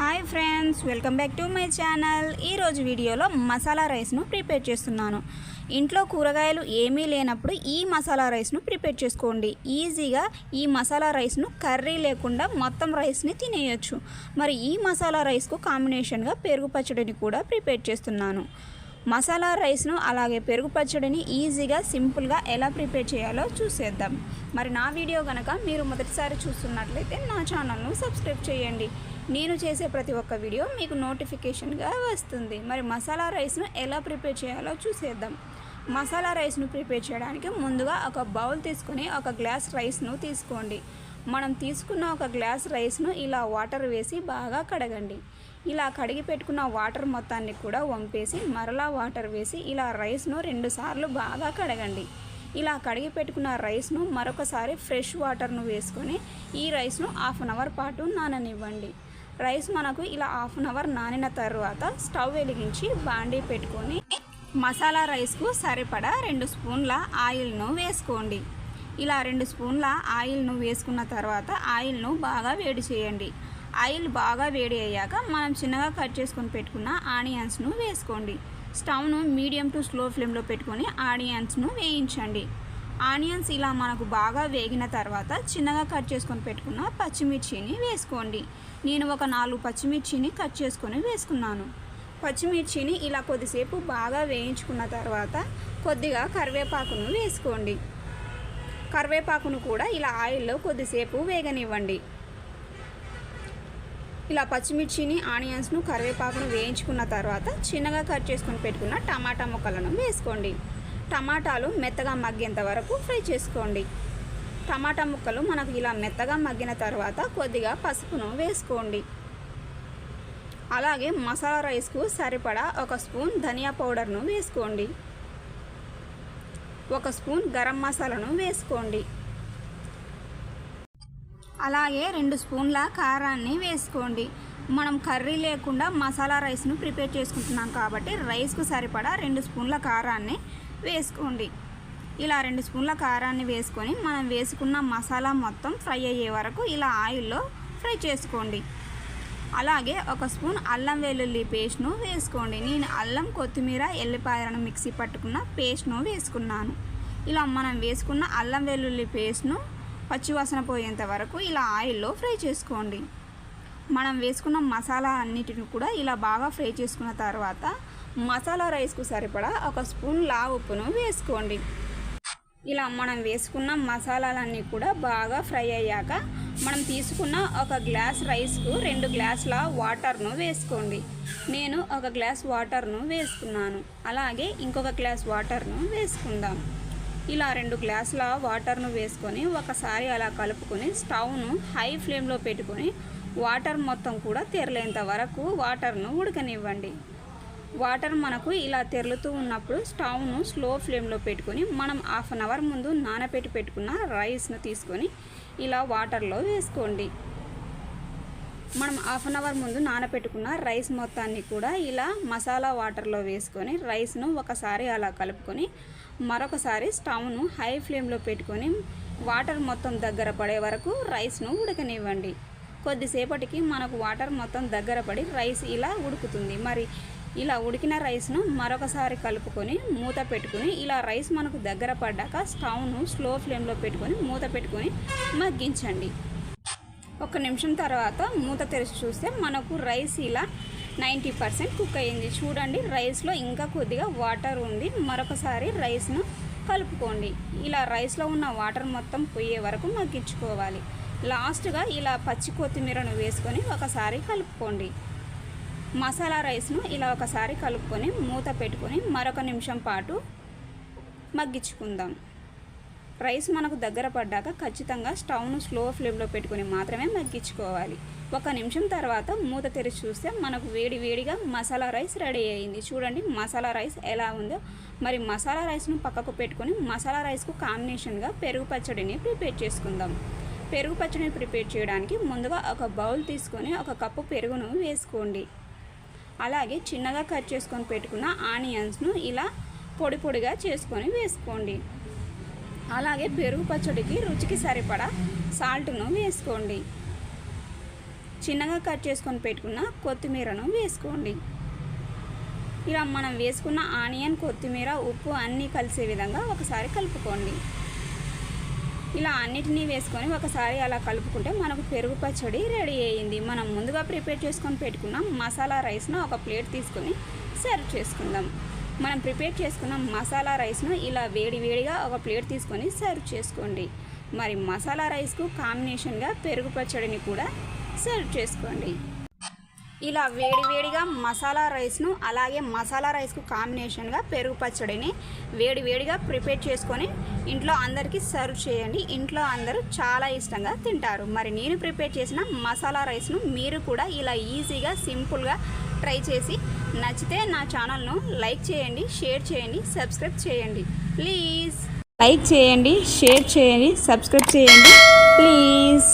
Hi friends welcome back to my channel. ఈరోజు వీడియోలో masala రైస్ను prepare చేస్తున్నాను. ఇంట్లో కూరగాయలు ఏమీ లేనప్పుడు ఈ మసాలా రైస్ను ప్రిపేర్ చేసుకోండి. ఈజీగా ఈ మసాలా రైస్ను కర్రీ లేకుండా మొత్తం రైస్ని తినేయొచ్చు. మరి ఈ మసాలా రైస్కు కాంబినేషన్గా పెరుగు పచ్చడిని కూడా ప్రిపేర్ చేస్తున్నాను. మసాలా రైస్ను అలాగే పెరుగు పచ్చడిని ఈజీగా సింపుల్గా ఎలా ప్రిపేర్ చేయాలో చూసేద్దాం. మరి నా వీడియో కనుక మీరు మొదటిసారి చూస్తున్నట్లయితే నా ఛానల్ను సబ్స్క్రైబ్ చేయండి. నేను చేసే ప్రతి ఒక్క వీడియో మీకు నోటిఫికేషన్గా వస్తుంది. మరి మసాలా రైస్ను ఎలా ప్రిపేర్ చేయాలో చూసేద్దాం. మసాలా రైస్ను ప్రిపేర్ చేయడానికి ముందుగా ఒక బౌల్ తీసుకొని ఒక గ్లాస్ రైస్ను తీసుకోండి. మనం తీసుకున్న ఒక గ్లాస్ రైస్ను ఇలా వాటర్ వేసి బాగా కడగండి. ఇలా కడిగి పెట్టుకున్న వాటర్ మొత్తాన్ని కూడా వంపేసి మరలా వాటర్ వేసి ఇలా రైస్ను రెండుసార్లు బాగా కడగండి. ఇలా కడిగి పెట్టుకున్న రైస్ను మరొకసారి ఫ్రెష్ వాటర్ను వేసుకొని ఈ రైస్ను హాఫ్ అన్ అవర్ పాటు నాననివ్వండి. రైస్ మనకు ఇలా హాఫ్ అన్ అవర్ నానిన తర్వాత స్టవ్ వెలిగించి బాండీ పెట్టుకొని మసాలా రైస్కు సరిపడా రెండు స్పూన్ల ఆయిల్ను వేసుకోండి. ఇలా రెండు స్పూన్ల ఆయిల్ను వేసుకున్న తర్వాత ఆయిల్ను బాగా వేడి చేయండి. ఆయిల్ బాగా వేడి అయ్యాక మనం చిన్నగా కట్ చేసుకొని పెట్టుకున్న ఆనియన్స్ను వేసుకోండి. స్టవ్ను మీడియం టు స్లో ఫ్లేమ్లో పెట్టుకొని ఆనియన్స్ను వేయించండి. ఆనియన్స్ ఇలా మనకు బాగా వేగిన తర్వాత చిన్నగా కట్ చేసుకొని పెట్టుకున్న పచ్చిమిర్చిని వేసుకోండి. నేను ఒక నాలుగు పచ్చిమిర్చిని కట్ చేసుకొని వేసుకున్నాను. పచ్చిమిర్చిని ఇలా కొద్దిసేపు బాగా వేయించుకున్న తర్వాత కొద్దిగా కరివేపాకును వేసుకోండి. కరివేపాకును కూడా ఇలా ఆయిల్లో కొద్దిసేపు వేగనివ్వండి. ఇలా పచ్చిమిర్చిని ఆనియన్స్ను కరివేపాకును వేయించుకున్న తర్వాత చిన్నగా కట్ చేసుకుని పెట్టుకున్న టమాటా ముక్కలను వేసుకోండి. టమాటాలు మెత్తగా మగ్గేంత వరకు ఫ్రై చేసుకోండి. టమాటా ముక్కలు మనకు ఇలా మెత్తగా మగ్గిన తర్వాత కొద్దిగా పసుపును వేసుకోండి. అలాగే మసాలా రైస్కు సరిపడా ఒక స్పూన్ ధనియా పౌడర్ను వేసుకోండి. ఒక స్పూన్ గరం మసాలాను వేసుకోండి. అలాగే రెండు స్పూన్ల కారాన్ని వేసుకోండి. మనం కర్రీ లేకుండా మసాలా రైస్ను ప్రిపేర్ చేసుకుంటున్నాం కాబట్టి రైస్కు సరిపడా రెండు స్పూన్ల కారాన్ని వేసుకోండి. ఇలా రెండు స్పూన్ల కారాన్ని వేసుకొని మనం వేసుకున్న మసాలా మొత్తం ఫ్రై అయ్యే వరకు ఇలా ఆయిల్లో ఫ్రై చేసుకోండి. అలాగే ఒక స్పూన్ అల్లం వెల్లుల్లి పేస్ట్ను వేసుకోండి. నేను అల్లం కొత్తిమీర ఎల్లిపాయలను మిక్సీ పట్టుకున్న పేస్ట్ను వేసుకున్నాను. ఇలా మనం వేసుకున్న అల్లం వెల్లుల్లి పేస్ట్ను పచ్చివాసన పోయేంత వరకు ఇలా ఆయిల్లో ఫ్రై చేసుకోండి. మనం వేసుకున్న మసాలా అన్నిటిని కూడా ఇలా బాగా ఫ్రై చేసుకున్న తర్వాత మసాలా రైస్కు సరిపడా ఒక స్పూన్ లా ఉప్పును వేసుకోండి. ఇలా మనం వేసుకున్న మసాలాలన్నీ కూడా బాగా ఫ్రై అయ్యాక మనం తీసుకున్న ఒక గ్లాస్ రైస్కు రెండు గ్లాసుల వాటర్ను వేసుకోండి. నేను ఒక గ్లాస్ వాటర్ను వేసుకున్నాను. అలాగే ఇంకొక గ్లాస్ వాటర్ను వేసుకుందాం. ఇలా రెండు గ్లాసుల వాటర్ను వేసుకొని ఒకసారి అలా కలుపుకొని స్టవ్ను హై ఫ్లేమ్లో పెట్టుకొని వాటర్ మొత్తం కూడా తెరలేంత వరకు వాటర్ను ఉడకనివ్వండి. వాటర్ మనకు ఇలా తెరులుతూ ఉన్నప్పుడు స్టవ్ను స్లో ఫ్లేమ్లో పెట్టుకొని మనం హాఫ్ అన్ అవర్ ముందు నానబెట్టి పెట్టుకున్న రైస్ను తీసుకొని ఇలా వాటర్లో వేసుకోండి. మనం హాఫ్ అన్ అవర్ ముందు నానపెట్టుకున్న రైస్ మొత్తాన్ని కూడా ఇలా మసాలా వాటర్లో వేసుకొని రైస్ను ఒకసారి అలా కలుపుకొని మరొకసారి స్టవ్ను హై ఫ్లేమ్లో పెట్టుకొని వాటర్ మొత్తం దగ్గర పడే వరకు రైస్ను ఉడకనివ్వండి. కొద్దిసేపటికి మనకు వాటర్ మొత్తం దగ్గర పడి రైస్ ఇలా ఉడుకుతుంది. మరి ఇలా ఉడికిన రైస్ను మరొకసారి కలుపుకొని మూత పెట్టుకొని ఇలా రైస్ మనకు దగ్గర పడ్డాక స్టవ్ను స్లో ఫ్లేమ్లో పెట్టుకొని మూత పెట్టుకొని మగ్గించండి. ఒక నిమిషం తర్వాత మూత తెరిచి చూస్తే మనకు రైస్ ఇలా నైంటీ పర్సెంట్ కుక్ అయ్యింది చూడండి రైస్లో ఇంకా కొద్దిగా వాటర్ ఉంది. మరొకసారి రైస్ను కలుపుకోండి. ఇలా రైస్లో ఉన్న వాటర్ మొత్తం పోయే వరకు మగ్గించుకోవాలి. లాస్ట్గా ఇలా పచ్చి కొత్తిమీరను వేసుకొని ఒకసారి కలుపుకోండి. మసాలా రైస్ను ఇలా ఒకసారి కలుపుకొని మూత పెట్టుకొని మరొక నిమిషం పాటు మగ్గించుకుందాం. రైస్ మనకు దగ్గర పడ్డాక ఖచ్చితంగా స్టవ్ను స్లో ఫ్లేమ్లో పెట్టుకొని మాత్రమే మగ్గించుకోవాలి. ఒక నిమిషం తర్వాత మూత తెరిచి చూస్తే మనకు వేడి వేడిగా మసాలా రైస్ రెడీ అయింది. చూడండి మసాలా రైస్ ఎలా ఉందో. మరి మసాలా రైస్ను పక్కకు పెట్టుకొని మసాలా రైస్కు కాంబినేషన్గా పెరుగు పచ్చడిని ప్రిపేర్ చేసుకుందాం. పెరుగు పచ్చడిని ప్రిపేర్ చేయడానికి ముందుగా ఒక బౌల్ తీసుకొని ఒక కప్పు పెరుగును వేసుకోండి. అలాగే చిన్నగా కట్ చేసుకొని పెట్టుకున్న ఆనియన్స్ను ఇలా పొడి పొడిగా చేసుకొని వేసుకోండి. అలాగే పెరుగు పచ్చడికి రుచికి సరిపడా సాల్ట్ను వేసుకోండి. చిన్నగా కట్ చేసుకొని పెట్టుకున్న కొత్తిమీరను వేసుకోండి. ఇలా మనం వేసుకున్న ఆనియన్ కొత్తిమీర ఉప్పు అన్నీ కలిసే విధంగా ఒకసారి కలుపుకోండి. ఇలా అన్నిటినీ వేసుకొని ఒకసారి అలా కలుపుకుంటే మనకు పెరుగు పచ్చడి రెడీ అయ్యింది. మనం ముందుగా ప్రిపేర్ చేసుకొని పెట్టుకున్న మసాలా రైస్ను ఒక ప్లేట్ తీసుకొని సర్వ్ చేసుకుందాం. మనం ప్రిపేర్ చేసుకున్న మసాలా రైస్ను ఇలా వేడి వేడిగా ఒక ప్లేట్ తీసుకొని సర్వ్ చేసుకోండి. మరి మసాలా రైస్కు కాంబినేషన్గా పెరుగు పచ్చడిని కూడా సర్వ్ చేసుకోండి. ఇలా వేడివేడిగా మసాలా రైస్ను అలాగే మసాలా రైస్కు కాంబినేషన్గా పెరుగు పచ్చడిని వేడివేడిగా ప్రిపేర్ చేసుకొని ఇంట్లో అందరికీ సర్వ్ చేయండి. ఇంట్లో అందరూ చాలా ఇష్టంగా తింటారు. మరి నేను ప్రిపేర్ చేసిన మసాలా రైస్ను మీరు కూడా ఇలా ఈజీగా సింపుల్గా ట్రై చేసి నచ్చితే నా ఛానల్ను లైక్ చేయండి షేర్ చేయండి సబ్స్క్రైబ్ చేయండి. ప్లీజ్. లైక్ చేయండి షేర్ చేయండి సబ్స్క్రైబ్ చేయండి. ప్లీజ్.